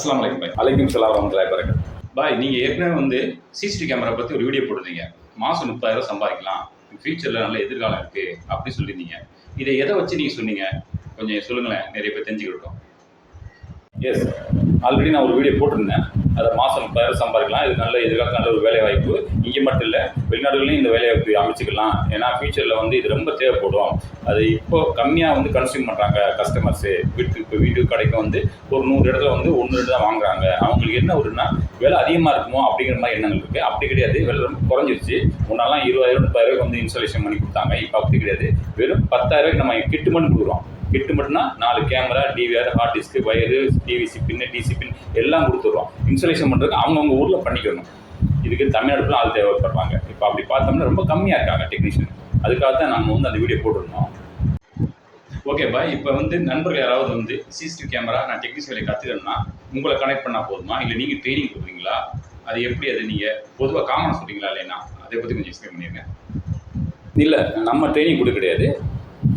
அஸ்லாம் வலைக்கம் பாய். அலைக்கும் சலாம் வரமத்துல்லாஹி வரகாத் பாய் நீங்கள் ஏற்கனவே வந்து சிசிடிவி கேமரா பற்றி ஒரு வீடியோ போட்டிருந்தீங்க. மாதம் முப்பதாயிரம் சம்பாதிக்கலாம். ஃபியூச்சரில் நல்ல எதிர்காலம் இருக்குது அப்படி சொல்லியிருந்தீங்க. இதை எதை வச்சு நீங்கள் சொன்னீங்க? கொஞ்சம் சொல்லுங்களேன் நிறைய பேர் தெரிஞ்சுக்கிட்டோம். எஸ் ஆல்ரெடி நான் ஒரு வீடியோ போட்டிருந்தேன். அதை மாதம் முப்பதாயிரம் சம்பாதிக்கலாம். இது நல்ல எதிர்காலத்தில் நல்ல ஒரு வேலை வாய்ப்பு இங்கே மட்டும் இல்லை வெளிநாடுகளையும் இந்த வேலை வாய்ப்பு அமைச்சிக்கலாம். ஏன்னா ஃபியூச்சரில் வந்து இது ரொம்ப தேவைப்படும். அது இப்போ கம்மியாக வந்து கன்சியூம் பண்ணுறாங்க கஸ்டமர்ஸு வீட்டுக்கு இப்போ வீட்டு கடைக்கு வந்து ஒரு நூறு இடத்துல வந்து ஒன்று ரெண்டு தான் வாங்குறாங்க. அவங்களுக்கு என்ன ஒருனா வேலை அதிகமாக இருக்குமோ அப்படிங்கிற மாதிரி எண்ணங்கள் இருக்குது அப்படி கிடையாது. வேலை ரொம்ப குறைஞ்சிருச்சு. முன்னாலாம் இருபதாயிரம் முப்பதாயிரம் வந்து இன்ஸ்டாலேஷன் பண்ணி கொடுத்தாங்க. இப்போ அப்படி கிடையாது. வெறும் பத்தாயிரம் நம்ம கிட்டு மட்டும் கொடுக்குறோம். கிட்டு மட்டும்னா நாலு camera DVR hard disk wire DVC pin DC pin எல்லாம் கொடுத்துட்றோம் இன்ஸ்டலேஷன் பண்ணுறதுக்கு அவங்கவுங்க ஊரில் பண்ணிக்கணும். இதுக்கு தமிழ்நாடுல ஆள் தேவைப்படுறாங்க இப்போ அப்படி பார்த்தோம்னா ரொம்ப கம்மியாக இருக்காங்க டெக்னீஷியன் அதுக்காக தான் நம்ம வந்து அந்த வீடியோ போட்டிருந்தோம். ஓகேப்பா இப்போ வந்து நண்பர்கள் யாராவது வந்து சிசிடிவி கேமரா நான் டெக்னீஷியன் வேலை கற்றுக்கணும்னா உங்களை கனெக்ட் பண்ணால் போதுமா? இல்லை நீங்கள் ட்ரைனிங் கொடுக்குறீங்களா? அது எப்படி அது நீங்கள் பொதுவாக காமனாக சொல்கிறீங்களா இல்லைன்னா அதை பற்றி கொஞ்சம் எக்ஸ்பிளைன் பண்ணிடுங்க இல்லை நம்ம ட்ரைனிங் கொடுக்க கிடையாது.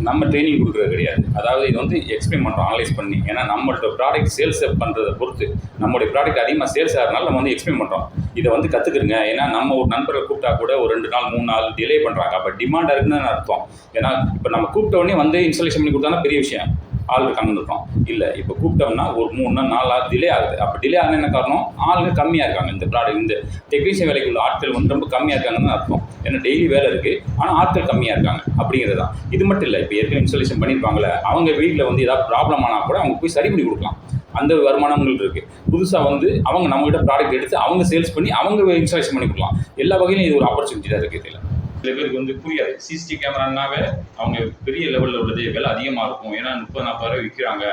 நம்ம ட்ரைனிங் கொடுக்குறது கிடையாது. அதாவது இது வந்து எக்ஸ்பிளைன் பண்ணுறோம் அனலைஸ் பண்ணி. ஏன்னா நம்மளோட ப்ராடக்ட் சேல்ஸ் பண்ணுறதை பொறுத்து நம்மளுடைய ப்ராடக்ட் அதிகமாக சேல்ஸ் ஆகிறனால நம்ம வந்து எக்ஸ்பிளைன் பண்ணுறோம் இதை வந்து கற்றுக்குறங்க ஏன்னா நம்ம ஒரு நண்பரை கூப்பிட்டா கூட ஒரு ரெண்டு நாள் மூணு நாள் டிலே பண்ணுறாங்க அப்போ டிமாண்டாக இருக்குன்னு அர்த்தம். ஏன்னா இப்போ நம்ம கூப்பிட்ட உடனே வந்து இன்ஸ்டாலேஷன் பண்ணி கொடுத்தாலும் பெரிய விஷயம். ஆள் இருக்காங்கன்னு இருக்கோம் இல்லை இப்போ கூப்பிட்டோம்னா ஒரு மூணு நாள் நாலு ஆள் டிலே ஆகுது. அப்போ டிலே ஆகுது என்ன காரணம்? ஆளுங்க கம்மியாக இருக்காங்க. இந்த ப்ராடக்ட் இந்த டெக்னீஷியன் வேலைக்கு உள்ள ஆட்கள் வந்து ரொம்ப கம்மியாக இருக்காங்கன்னு அர்த்தம். ஏன்னா டெய்லி வேலை இருக்குது ஆனால் ஆட்கள் கம்மியாக இருக்காங்க அப்படிங்கிறது தான். இது மட்டும் இல்லை இப்போ ஏற்கனவே இன்ஸ்டாலேஷன் பண்ணியிருப்பாங்களே அவங்க வீட்டில் வந்து ஏதாவது ப்ராப்ளம் ஆனால் கூட அவங்க போய் சரி பண்ணி கொடுக்கலாம். அந்த வருமானங்கள் இருக்குது புதுசாக வந்து அவங்க நம்மகிட்ட ப்ராடக்ட் எடுத்து அவங்க சேல்ஸ் பண்ணி அவங்க இன்ஸ்டாலேஷன் பண்ணி கொடுக்கலாம். எல்லா வகையிலும் இது ஒரு ஆப்பர்ச்சுனிட்டி தான் இருக்குது இதில். சில பேருக்கு வந்து புரியாது. சிசிடிவி கேமரானாவே அவங்க பெரிய லெவலில் உள்ளது விலை அதிகமாக இருக்கும். ஏன்னா முப்பது நாற்பது ரூபாய் விற்கிறாங்க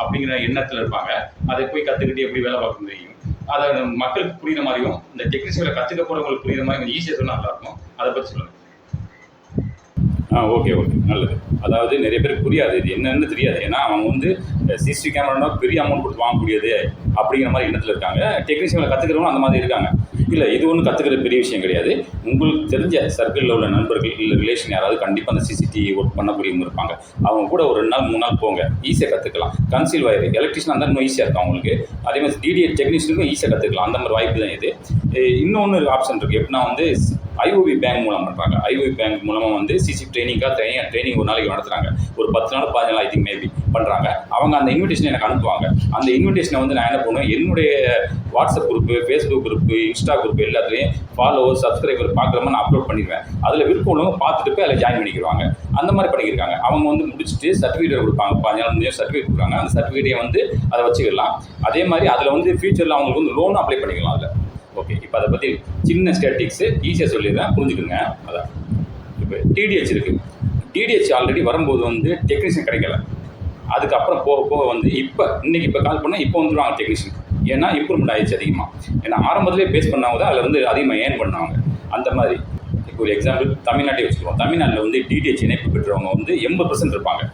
அப்படிங்கிற எண்ணத்தில் இருப்பாங்க. அதை போய் கற்றுக்கிட்டு எப்படி வேலை பார்க்க முடியும்? அதை மக்களுக்கு புரியுற மாதிரியும் இந்த டெக்னிக்ஸ் வேலை கற்றுக்க போகிறவங்களுக்கு புரியுற மாதிரி கொஞ்சம் ஈஸியாக சொன்னால் நல்லாயிருக்கும். அதை பற்றி சொல்லுங்கள் ஆ ஓகே ஓகே. நல்லது. அதாவது நிறைய பேருக்கு புரியாது. இது என்னன்னு தெரியாது. ஏன்னா அவங்க வந்து சிசிடிவி கேமரானா பெரிய அமௌண்ட் கொடுத்து வாங்கக்கூடியது அப்படிங்கிற மாதிரி எண்ணத்தில் இருக்காங்க. டெக்னீஷியனில் கற்றுக்கிறவங்க அந்த மாதிரி இருக்காங்க. இல்லை இது ஒன்றும் கற்றுக்கிற பெரிய விஷயம் கிடையாது. உங்களுக்கு தெரிஞ்ச சர்க்கிளில் உள்ள நண்பர்கள் இல்லை ரிலேஷன் யாராவது கண்டிப்பாக அந்த சிசிடிவி ஒர்க் பண்ணக்கூடியவங்க இருப்பாங்க. அவங்க கூட ஒரு ரெண்டு நாள் மூணு நாள் போங்க. ஈஸியாக கற்றுக்கலாம் கன்சீல் வயர் எலக்ட்ரிஷனாக இருந்தால் இன்னும் ஈஸியாக இருக்கும் அவங்களுக்கு. அதே மாதிரி டிடிஏ டெக்னீஷியனுக்கும் ஈஸியாக கற்றுக்கலாம் அந்த மாதிரி வாய்ப்பு தான் இது. இன்னொன்று ஆப்ஷன் இருக்குது எப்படின்னா வந்து ஐஓபி பேங்க் மூலம் பண்ணுறாங்க ஐஓபி பேங்க் மூலமாக வந்து சிசி ட்ரைனிங்காக ட்ரைனிங் ட்ரைனிங் ஒரு நாளைக்கு நடத்துகிறாங்க ஒரு பத்து நாள் பதினஞ்சு நாள் ஐ திங்க் மேபி பண்ணுறாங்க அவங்க அந்த இன்விடேஷன் எனக்கு அனுப்புவாங்க. அந்த இன்விடேஷனை வந்து நான் என்ன பண்ணுவேன்? என்னுடைய WhatsApp group Facebook group Insta group எல்லாத்துலேயும் ஃபாலோவர் சப்ஸ்கிரைபர் பார்க்குற மாதிரி நான் அப்லோட் பண்ணிடுவேன். அதில் விருப்பம் உள்ளவங்க பார்த்துட்டு போய் அதில் ஜாயின் பண்ணிக்கிடுவாங்க. அந்த மாதிரி பண்ணியிருக்காங்க அவங்க வந்து முடிச்சுட்டு சர்டிஃபிகேட் கொடுப்பாங்க. பதினஞ்சு நாள் முடிஞ்சு சர்டிஃபிகேட் கொடுக்குறாங்க. அந்த சர்டிஃபிகேட்டை வந்து அதை வச்சுக்கலாம் அதே மாதிரி அதில் வந்து ஃபியூச்சரில் அவங்களுக்கு வந்து லோன் அப்ளை பண்ணிக்கலாம் அதில். ஓகே இப்போ அதை பற்றி சின்ன ஸ்டேட்டிக்ஸு ஈஸியாக சொல்லிடுறேன். புரிஞ்சுக்கோங்க. அதான். இப்போ டிடிஹெச் இருக்குது டிடிஹெச் ஆல்ரெடி வரும்போது வந்து டெக்னீஷியன் கிடைக்கல. அதுக்கப்புறம் போக போக வந்து இப்போ இன்னைக்கு இப்போ கால் பண்ணால் இப்போ வந்துடுவாங்க டெக்னீஷியன் ஏன்னா இம்ப்ரூவ்மெண்ட் ஆயிடுச்சு அதிகமாக ஏன்னா ஆரம்பத்திலே பேஸ் பண்ணாங்க தான் அதில் வந்து அதிகமாக ஏர்ன் பண்ணாங்க. அந்த மாதிரி. இப்போ ஒரு எக்ஸாம்பிள் தமிழ்நாட்டை வச்சுக்கிறோம் தமிழ்நாட்டில் வந்து டிடிஹெச் இணைப்பு பெற்றவங்க வந்து எண்பது பர்சன்ட் இருப்பாங்க.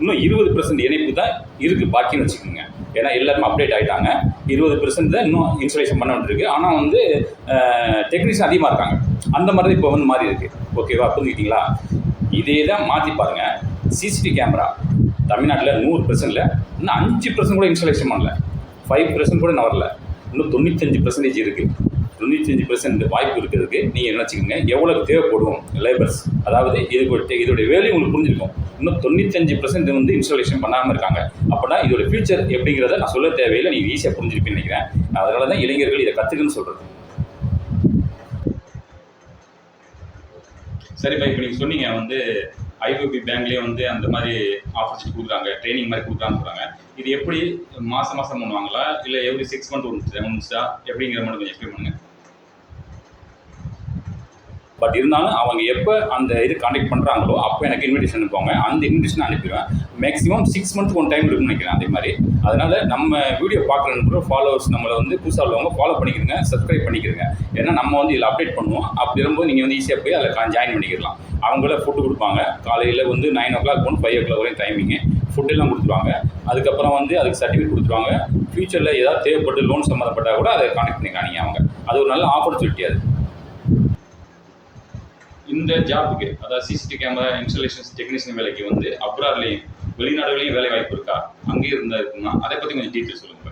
இன்னும் இருபது பர்சன்ட் இணைப்பு தான் இருக்குது பாக்கின்னு வச்சுக்கோங்க. ஏன்னா எல்லாருமே அப்டேட் ஆகிட்டாங்க இருபது பெர்சன்ட் தான் இன்னும் இன்ஸ்டாலேஷன் பண்ண வேண்டியிருக்கு. ஆனால் வந்து டெக்னீஷியன் அதிகமாக இருக்காங்க. அந்த மாதிரி தான் இப்போ வந்து மாறி இருக்குது ஓகேவா புரிஞ்சுக்கிட்டீங்களா? இதே தான் மாற்றி பாருங்கள் சிசிடிவி கேமரா தமிழ்நாட்டில் நூறு பர்சன்டில் இன்னும் அஞ்சு பர்சன்ட் கூட இன்ஸ்டாலேஷன் பண்ணல. ஃபைவ் பர்சன்ட் கூட நான் வரல. இன்னும் தொண்ணூத்தஞ்சு பர்சன்டேஜ் இருக்குது தொண்ணூத்தஞ்சு பர்சன்ட் வாய்ப்பு இருக்கிறதுக்கு நீங்கள் என்ன வச்சுக்கோங்க எவ்வளவு தேவைப்படும் லேபர்ஸ் அதாவது இது இதோடைய வேலையை உங்களுக்கு புரிஞ்சிருக்கும். இன்னும் தொண்ணூத்தஞ்சு பர்சன்ட் வந்து இன்ஸ்டாலேஷன் பண்ணாமல் இருக்காங்க. அப்படின்னா இதோட ஃபியூச்சர் எப்படிங்கிறத நான் சொல்ல தேவையில்லை நீங்கள் ஈஸியாக புரிஞ்சிருப்பீங்கன்னு நினைக்கிறேன். அதனால தான் இளைஞர்கள் இதை கற்றுக்குன்னு சொல்கிறது சரிப்பா இப்போ நீங்கள் சொன்னீங்க வந்து ஐபிபி பேங்க்லேயே வந்து அந்த மாதிரி ஆப்பர்ச்சுனிட்டி கொடுக்குறாங்க ட்ரைனிங் மாதிரி கொடுக்குறான்னு சொல்கிறாங்க இது எப்படி மாதம் மாதம் பண்ணுவாங்களா? இல்லை எவ்ரி சிக்ஸ் மந்த் ஒன்று ஒன்ஸா எப்படிங்கிற மாதிரி கொஞ்சம் எக்ஸ்பிளைன் பண்ணுங்கள் பட் இருந்தாலும் அவங்க எப்போ அந்த இது காண்டக்ட் பண்ணுறாங்களோ அப்போ எனக்கு இன்விடேஷன் அனுப்புவாங்க. அந்த இன்விடேஷன் அனுப்பிடுவேன். மேக்ஸிமம் சிக்ஸ் மந்த்துக்கு ஒன் டைம் இருக்குன்னு நினைக்கிறேன் அதே மாதிரி. அதனால் நம்ம வீடியோ பார்க்குற ஃபாலோவர்ஸ் நம்மளை வந்து புதுசாக உள்ளவங்க ஃபாலோ பண்ணிக்கிறங்க சப்ஸ்கிரைப் பண்ணிக்கிறங்க ஏன்னா நம்ம வந்து இதில் அப்டேட் பண்ணுவோம். அப்படி இருக்கும்போது நீங்கள் வந்து ஈஸியாக போய் அதில் ஜாயின் பண்ணிக்கலாம் அவங்கள ஃபுட்டு கொடுப்பாங்க. காலையில் வந்து nine o'clock one five o'clock வரையும் டைமிங்கு ஃபுட்டெல்லாம் கொடுத்துருவாங்க. அதுக்கப்புறம் வந்து அதுக்கு சர்டிஃபிகேட் கொடுத்துருவாங்க. ஃப்யூச்சரில் ஏதாவது தேவைப்பட்டு லோன் சம்மந்தப்பட்டால் கூட அதை கான்டாக்ட் பண்ணிக்கலாம் நீங்கள் அவங்க. அது ஒரு நல்ல ஆப்பர்ச்சுனிட்டி அது. இந்த ஜாப்புக்கு அதாவது சிசிடிவி கேமரா இன்ஸ்டலேஷன்ஸ் டெக்னீஷியன் வேலைக்கு வந்து அப்ராட்லேயும் வெளிநாடுகளையும் வேலை வாய்ப்பு இருக்கா? அங்கேயும் இருந்தா இருக்குன்னா அதை பற்றி கொஞ்சம் டீட்டெயில் சொல்லுங்கள்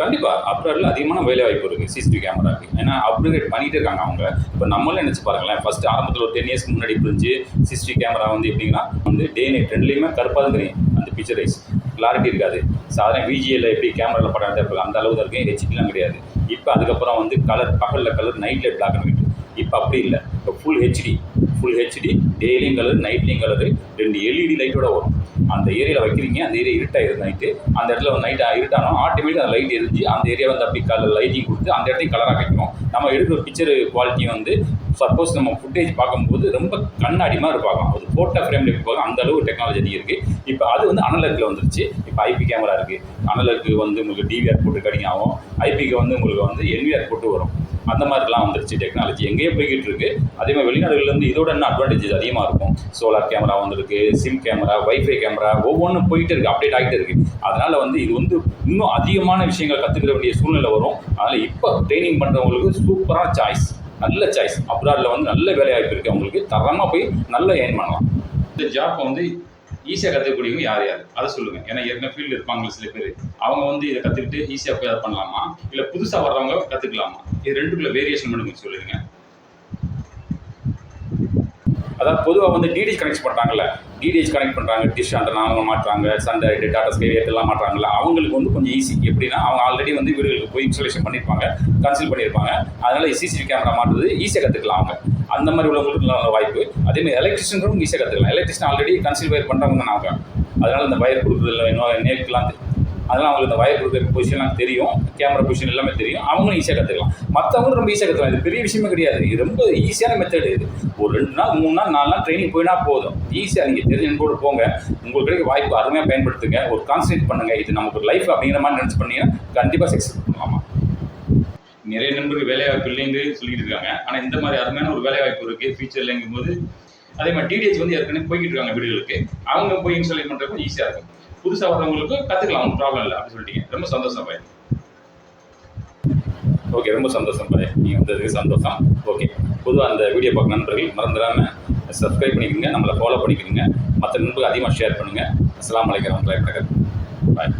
கண்டிப்பாக அப்ராடில் அதிகமான வேலை வாய்ப்பு இருக்குது சிசிடிவி கேமராக்கு ஏன்னா அப்கிரேட் பண்ணிகிட்டே இருக்காங்க அவங்க. இப்போ நம்மளும் நினச்சி பாருங்களேன் ஃபஸ்ட்டு ஆரம்பத்தில் ஒரு டென் இயர்ஸ்க்கு முன்னாடி புரிஞ்சு சிசிடிவி கேமரா வந்து எப்படின்னா வந்து டே நைட் ரெண்டுலேயுமே கருப்பாக தான் தெரியும் அந்த பிக்சரைஸ் கிளாரிட்டி இருக்காது. சாதாரண விஜிஎல்ல எப்படி கேமராவில் படம் எடுத்து அந்த அளவு தான் இருக்கும். ஹெச்டிலாம் கிடையாது. இப்போ அதுக்கப்புறம் வந்து கலர் பகலில் கலர் நைட்டில் பிளாக் அண்ட் ஒயிட் இப்போ அப்படி இல்லை. இப்போ ஃபுல் ஹெச்டி ஃபுல் ஹெச்டி டெய்லியும் கலர் நைட்லேயும் கலரு ரெண்டு எல்இடி லைட்டோட வரும். அந்த ஏரியாவில் வைக்கிறீங்க அந்த ஏரியா இருட்டாக நைட்டு அந்த இடத்துல ஒரு நைட் இருட்டானோ ஆட்டோமேட்டிக் அந்த லைட் எரிஞ்சு அந்த ஏரியா வந்து அப்படி கலர் லைட்டிங் கொடுத்து அந்த இடத்தையும் கலராக வைக்கணும். நம்ம எடுக்கிற பிக்சர் குவாலிட்டி வந்து சப்போஸ் நம்ம ஃபுட்டேஜ் பார்க்கும்போது ரொம்ப கண்ணாடி மாதிரி பார்க்கலாம். அது ஃபோட்டோ ஃப்ரேமில் எப்படி பார்க்கலாம் அந்த அளவு டெக்னாலஜி அதிகம் இருக்குது இப்போ அது வந்து அனலர்கில் வந்துருச்சு. இப்போ ஐபி கேமரா இருக்குது அனலர்க்கு வந்து உங்களுக்கு டிவிஆர் போட்டு கடிங்க ஆகும். ஐபிக்கு வந்து உங்களுக்கு வந்து என்விஆர் போட்டு வரும். அந்த மாதிரிலாம் வந்துருச்சு டெக்னாலஜி எங்கேயோ போய்கிட்டு இருக்கு அதே மாதிரி வெளிநாடுகள்லேருந்து இதோட இன்னும் அட்வான்டேஜ் அதிகமாக இருக்கும்? சோலார் கேமரா வந்திருக்கு சிம் கேமரா வைஃபை கேமரா ஒவ்வொன்றும் போயிட்டு இருக்கு அப்டேட் ஆகிட்டு இருக்கு. அதனால் வந்து இது வந்து இன்னும் அதிகமான விஷயங்கள் கற்றுக்கிற வேண்டிய சூழ்நிலை வரும். அதனால் இப்போ ட்ரைனிங் பண்ணுறவங்களுக்கு சூப்பரான சாய்ஸ் நல்ல சாய்ஸ் அப்ராடில் வந்து நல்ல வேலைவாய்ப்பு இருக்குது அவங்களுக்கு தரமாக போய் நல்ல ஏர்ன் பண்ணலாம். இந்த ஜாப் வந்து ஈஸியாக கற்றுக்கக்கூடியவங்க யார் யார்? அதை சொல்லுங்கள் ஏன்னா ஏற்கனவே ஃபீல்டு இருப்பாங்க சில பேர். அவங்க வந்து இதை கற்றுக்கிட்டு ஈஸியாக போய் அதை பண்ணலாமா? இல்லை புதுசாக வர்றவங்க கற்றுக்கலாமா இது ரெண்டுக்குள்ள வேரியேஷன் மட்டும் கொஞ்சம் சொல்லுங்க. அதாவது பொதுவாக வந்து டிடி கனெக்ட் பண்ணுறாங்கல்ல டிடிஹெச் கனெக்ட் பண்ணுறாங்க டிஷ் அந்த அவங்க மாட்டுறாங்க சண்டை டாட்டா ஸ்கை எல்லாம் மாட்டுறாங்கல்ல அவங்களுக்கு வந்து கொஞ்சம் ஈஸி எப்படின்னா அவங்க ஆல்ரெடி வந்து வீடுகளுக்கு போய் இன்ஸ்டலேஷன் பண்ணியிருப்பாங்க கன்சல்ட் பண்ணியிருப்பாங்க அதனால் சிசிடிவி கேமரா மாட்டுறது ஈஸியாக கற்றுக்கலாம் அவங்க. அந்த மாதிரி உள்ளவங்களுக்கு நல்ல வாய்ப்பு. அதே மாதிரி எலக்ட்ரிஷியனும் ஈஸியாக கற்றுக்கலாம் எலக்ட்ரிஷன் ஆல்ரெடி கன்சில் வயர் பண்ணுறவங்க தான் அவங்க. அதனால் இந்த வயர் கொடுக்குறதுல இன்னும் நேர்க்கலாம் அதெல்லாம் அவங்களுக்கு இந்த வயர் கொடுக்குற பொசிஷன்லாம் தெரியும். கேமரா பொசிஷன் எல்லாமே தெரியும். அவங்களும் ஈஸியாக கற்றுக்கலாம் மற்றவங்களும் ரொம்ப ஈஸியாக கற்றுக்கலாம் இது பெரிய விஷயமே கிடையாது. இது ரொம்ப ஈஸியான மெத்தட் இது. ஒரு ரெண்டு நாள் மூணு நாள் நாலு நாள் ட்ரைனிங் போயினா போதும். ஈஸியாக நீங்கள் தெரிஞ்ச நண்போடு போங்க. உங்களுக்கு கிடைக்க வாய்ப்பு அருமையாக பயன்படுத்துங்க. ஒரு கான்சன்ட்ரேட் பண்ணுங்கள் இது நமக்கு ஒரு லைஃப் அப்படிங்கிற மாதிரி நினச்சி பண்ணீங்கன்னா கண்டிப்பாக சக்ஸஸ் பண்ணலாமா நிறைய நண்பர்கள் வேலைவாய்ப்பு இல்லைன்னு சொல்லிட்டு இருக்காங்க. ஆனால் இந்த மாதிரி அருமையான ஒரு வேலைவாய்ப்பு இருக்குது ஃபியூச்சர்லங்கும் போது அதே மாதிரி டிடிஎச் வந்து ஏற்கனவே போய்கிட்டு இருக்காங்க வீடுகளுக்கு. அவங்க போய் இன்ஸ்டாலேட் பண்ணுறதுக்கு ஈஸியாக இருக்கும். புதுசாக வரவங்களுக்கும் கற்றுக்கலாம் ஒன்றும் ப்ராப்ளம் இல்லை அப்படின்னு சொல்லிட்டீங்க. ரொம்ப சந்தோஷம் பாய் ஓகே ரொம்ப சந்தோஷம் பாய் நீங்கள் வந்ததுக்கு சந்தோஷம். ஓகே பொதுவாக அந்த வீடியோ பார்க்க நண்பர்கள் மறந்துடாமல் சப்ஸ்கிரைப் பண்ணிக்கோங்க. நம்மளை ஃபாலோ பண்ணிக்கோங்க. மற்ற நண்பர்கள் அதிகமாக ஷேர் பண்ணுங்கள் அஸ்லாம் அலைக்கும் பாய்